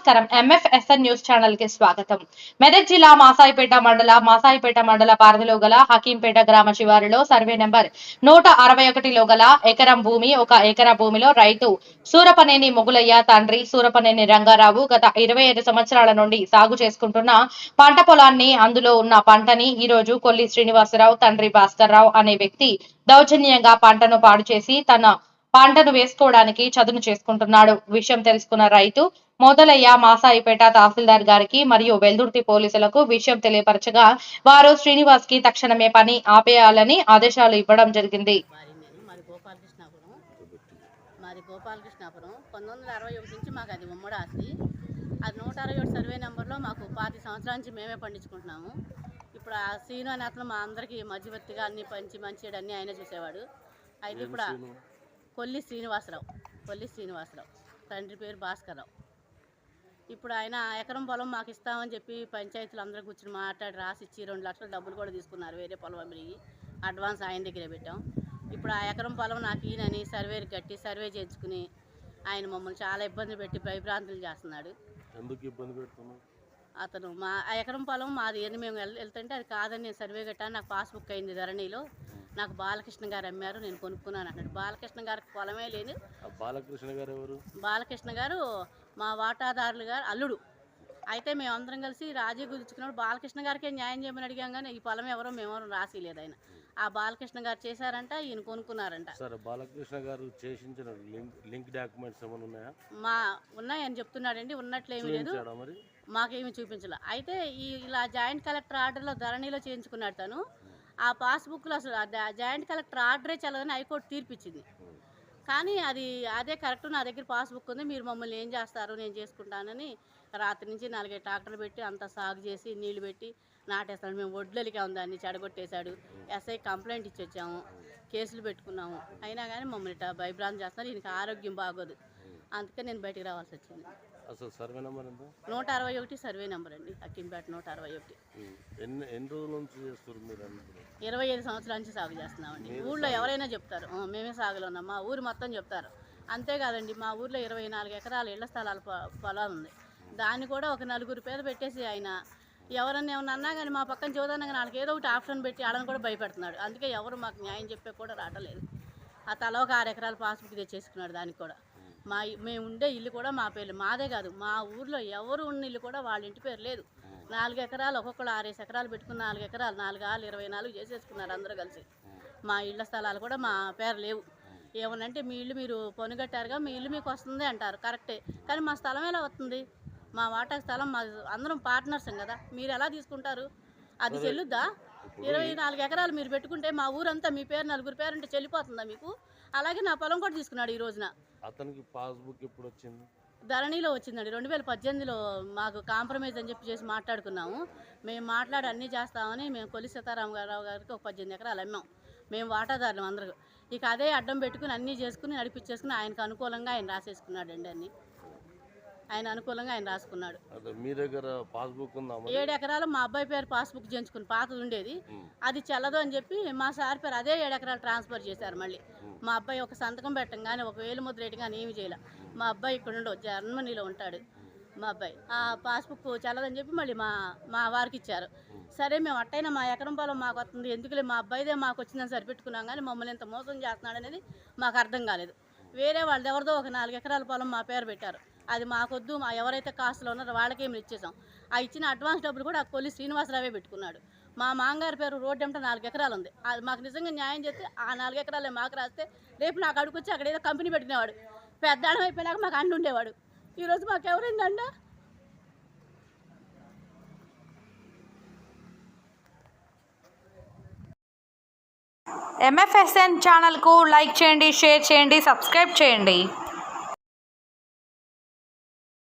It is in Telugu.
నమస్కారం. ఎంఎఫ్ఎస్ఎన్ న్యూస్ ఛానల్కి స్వాగతం. మెదక్ జిల్లా మాసాయిపేట మండల మాసాయిపేట మండల పరిధిలో గల హకీంపేట గ్రామ శివారులో సర్వే నెంబర్ నూట అరవై ఒకటిలో గల ఎకరం భూమి ఒక ఎకరా భూమిలో రైతు సూరపనేని మొగులయ్య తండ్రి సూరపనేని రంగారావు గత ఇరవై ఐదు సంవత్సరాల నుండి సాగు చేసుకుంటున్న పంట పొలాన్ని అందులో ఉన్న పంటని ఈ రోజు కొల్లి శ్రీనివాసరావు తండ్రి భాస్కర్రావు అనే వ్యక్తి దౌర్జన్యంగా పంటను పాడు చేసి తన పంటను వేసుకోవడానికి చదును చేసుకుంటున్నాడు. విషయం తెలుసుకున్న రైతు మొదలయ్య మాసాయిపేట తహసీల్దార్ గారికి మరియు వెల్దుర్తి పోలీసులకు విషయం తెలియపరచగా వారు శ్రీనివాస్కి తక్షణమే పని ఆపేయాలని ఆదేశాలు ఇవ్వడం జరిగింది. మాది గోపాలకృష్ణాపురం. మాది గోపాలకృష్ణాపురం పంతొమ్మిది వందల అరవై ఒకటి నుంచి మాకు అది ఉమ్మడి ఆస్తి. అది నూట అరవై ఒకటి సర్వే నెంబర్లో మాకు పాతి సంవత్సరాల నుంచి మేమే పండించుకుంటున్నాము. ఇప్పుడు ఆ సీను అనే అతను మా అందరికీ మధ్యవర్తిగా అన్ని పంచి మంచి అన్నీ ఆయనే చూసేవాడు. అయితే ఇప్పుడు కొల్లి శ్రీనివాసరావు. కొల్లి శ్రీనివాసరావు. తండ్రి పేరు భాస్కర్రావు. ఇప్పుడు ఆయన ఎకరం పొలం మాకు ఇస్తామని చెప్పి పంచాయతీలు అందరూ కూర్చుని మాట్లాడి రాసి ఇచ్చి రెండు లక్షల డబ్బులు కూడా తీసుకున్నారు. వేరే పొలం అమ్మిగి అడ్వాన్స్ ఆయన దగ్గరే పెట్టాం. ఇప్పుడు ఆ ఎకరం పొలం నాకు ఈయనని సర్వేకి కట్టి సర్వే చేయించుకుని ఆయన మమ్మల్ని చాలా ఇబ్బంది పెట్టి భయభ్రాంతులు చేస్తున్నాడు. ఎందుకు ఇబ్బంది పెడుతున్నావు? అతను మా ఆ ఎకరం పొలం మాది అని మేము వెళ్- వెళ్తుంటే అది కాదని నేను సర్వే కట్టాను. నాకు పాస్బుక్ అయింది ధరణిలో. నాకు బాలకృష్ణ గారు అమ్మారు నేను కొనుక్కున్నాను అన్నాడు. బాలకృష్ణ గారికి పొలమే లేని ఆ బాలకృష్ణ గారు ఎవరు? బాలకృష్ణ గారు మా వాటాదారులు గారు అల్లుడు. అయితే మేము అందరం కలిసి రాజీ కుదుర్చుకున్నప్పుడు బాలకృష్ణ గారికే న్యాయం చేయమని అడిగాం కానీ ఈ పొలం ఎవరో మేమెవరో రాసి లేదు ఆయన. ఆ బాలకృష్ణ గారు చేశారంట ఈయన కొనుక్కున్నారంట. సరే బాలకృష్ణ గారు చేసించిన లింక్ డాక్యుమెంట్స్ ఏమైనా ఉన్నాయా? మా ఉన్నాయని చెప్తున్నాడండి ఉన్నట్లేమీ లేదు. మాకేమీ చూపించాల. అయితే ఈ ఇలా జాయింట్ కలెక్టర్ ఆర్డర్లో ధరణిలో చేయించుకున్నాడు తను. ఆ పాస్బుక్లో అసలు జాయింట్ కలెక్టర్ ఆర్డరే చల్లదని హైకోర్టు తీర్పిచ్చింది. కానీ అది అదే కరెక్ట్ నా దగ్గర పాస్బుక్ ఉంది మీరు మమ్మల్ని ఏం చేస్తారు నేను చేసుకుంటానని రాత్రి నుంచి నాలుగైదు ట్రాక్టర్లు పెట్టి అంతా సాగు చేసి నీళ్ళు పెట్టి నాటేస్తాడు. మేము ఒడ్లలిగా దాన్ని చెడగొట్టేశాడు. ఎస్ఐ కంప్లైంట్ ఇచ్చి వచ్చాము కేసులు పెట్టుకున్నాము. అయినా కానీ మమ్మల్ని ఇట్లా భయభ్రాంతి చేస్తున్నారు. ఈయనకి ఆరోగ్యం బాగోదు. అందుకే నేను బయటికి రావాల్సి వచ్చింది. అసలు సర్వే నెంబర్ ఎంత? నూట అరవై ఒకటి సర్వే నెంబర్ అండి అక్కింపేట నూట అరవై ఒకటి. ఎన్ని ఎన్ని రోజుల నుంచి చేస్తారు మీరు అందరూ ఇరవై ఐదు సంవత్సరాల నుంచి సాగు చేస్తున్నామండి. ఊళ్ళో ఎవరైనా చెప్తారు "ఆ, మేమే సాగులో ఉన్నాం మా ఊరు మొత్తం చెప్తారు. అంతేకాదండి మా ఊర్లో ఇరవై నాలుగు ఎకరాల ఇళ్ళ స్థలాల పొ- పొలం ఉంది. దాన్ని కూడా ఒక నలుగురు పేద పెట్టేసి ఆయన ఎవరన్నా ఏమన్నా అన్నా కానీ మా పక్కన కానీ వాళ్ళకి ఏదో ఒకటి ఆప్షన్ పెట్టి వాళ్ళని కూడా భయపెడుతున్నాడు. అందుకే ఎవరు మాకు న్యాయం చెప్పే కూడా రావట్లేదు ఆ తల ఒక ఆరు ఎకరాల పాస్బుక్ తెచ్చేసుకున్నాడు దానికి కూడా. మా మేము ఉండే ఇల్లు కూడా మా పేర్లు మాదే కాదు మా ఊర్లో ఎవరు ఉన్న ఇల్లు కూడా వాళ్ళ ఇంటి పేరు లేదు. నాలుగు ఎకరాలు ఒక్కొక్కరు ఆరేసి ఎకరాలు పెట్టుకున్న నాలుగు ఎకరాలు నాలుగు ఆలు ఇరవై నాలుగు చేసేసుకున్నారు అందరూ కలిసి. మా ఇళ్ళ స్థలాలు కూడా మా పేరు లేవు. ఏమనంటే మీ ఇల్లు మీరు పొనుగట్టారుగా మీ ఇల్లు మీకు వస్తుంది అంటారు కరెక్టే. కానీ మా స్థలం ఎలా వస్తుంది? మా వాటా స్థలం మా అందరం పార్ట్నర్స్ కదా మీరు ఎలా తీసుకుంటారు? అది చెల్లుద్దా? ఇరవై నాలుగు ఎకరాలు మీరు పెట్టుకుంటే మా ఊరంతా మీ పేరు నలుగురు పేరు అంటే చెల్లిపోతుందా మీకు? అలాగే నా పొలం కూడా తీసుకున్నాడు ఈ రోజున. అతనికి పాస్బుక్ ఎప్పుడు వచ్చింది? ధరణిలో వచ్చిందండి. రెండు వేల పద్దెనిమిదిలో మాకు కాంప్రమైజ్ అని చెప్పి చేసి మాట్లాడుకున్నాము. మేము మాట్లాడి అన్నీ చేస్తామని మేము కొలి సీతారామరావు గారికి ఒక పద్దెనిమిది ఎకరాలు అమ్మాం. మేము వాటాదారులం అందరూ. ఇక అదే అడ్డం పెట్టుకుని అన్నీ చేసుకుని నడిపించేసుకుని ఆయనకు అనుకూలంగా ఆయన రాసేసుకున్నాడు అండి అన్ని. ఆయన అనుకూలంగా ఆయన రాసుకున్నాడు. మీ దగ్గర పాస్బుక్ ఏడు ఎకరాలు మా అబ్బాయి పేరు పాస్బుక్ చేయించుకుని పాతది ఉండేది. అది చెల్లదు అని చెప్పి మా సార్ పేరు అదే ఏడు ఎకరాలు ట్రాన్స్ఫర్ చేశారు మళ్ళీ. మా అబ్బాయి ఒక సంతకం పెట్టం కానీ ఒక వేలు ముద్ర వేయటం కానీ ఏమి చేయలే. మా అబ్బాయి ఇక్కడ ఉండవు జర్మనీలో ఉంటాడు మా అబ్బాయి. ఆ పాస్బుక్ చెల్లదని చెప్పి మళ్ళీ మా మా వారికి ఇచ్చారు. సరే మేము అట్టయినా మా ఎకరం పొలం మాకు వస్తుంది. ఎందుకులే మా అబ్బాయిదే మాకు వచ్చిందని సరిపెట్టుకున్నాం కానీ మమ్మల్ని ఇంత మోసం చేస్తున్నాడు అనేది మాకు అర్థం కాలేదు. వేరే వాళ్ళది ఎవరిదో ఒక నాలుగు ఎకరాల పొలం మా పేరు పెట్టారు. అది మాకొద్దు మా ఎవరైతే కాస్తులో ఉన్నారో వాళ్ళకే మేము ఇచ్చేసాం. ఆ ఇచ్చిన అడ్వాన్స్ డబ్బులు కూడా ఆ కొల్లి శ్రీనివాసరావే పెట్టుకున్నాడు. మా మాంగారి పేరు రోడ్డు ఎంట నాలుగు ఎకరాలు ఉంది. అది మాకు నిజంగా న్యాయం చేస్తే ఆ నాలుగు ఎకరాలే మాకు రాస్తే రేపు నాకు అడుగుచ్చి అక్కడ ఏదో కంపెనీ పెట్టుకునేవాడు పెద్దాడం అయిపోయినాక మాకు అండు ఉండేవాడు. ఈరోజు మాకు ఎవరైంది అండ ఎంఎఫ్ఎస్ఎన్ ఛానల్కు లైక్ చేయండి షేర్ చేయండి సబ్స్క్రైబ్ చేయండి.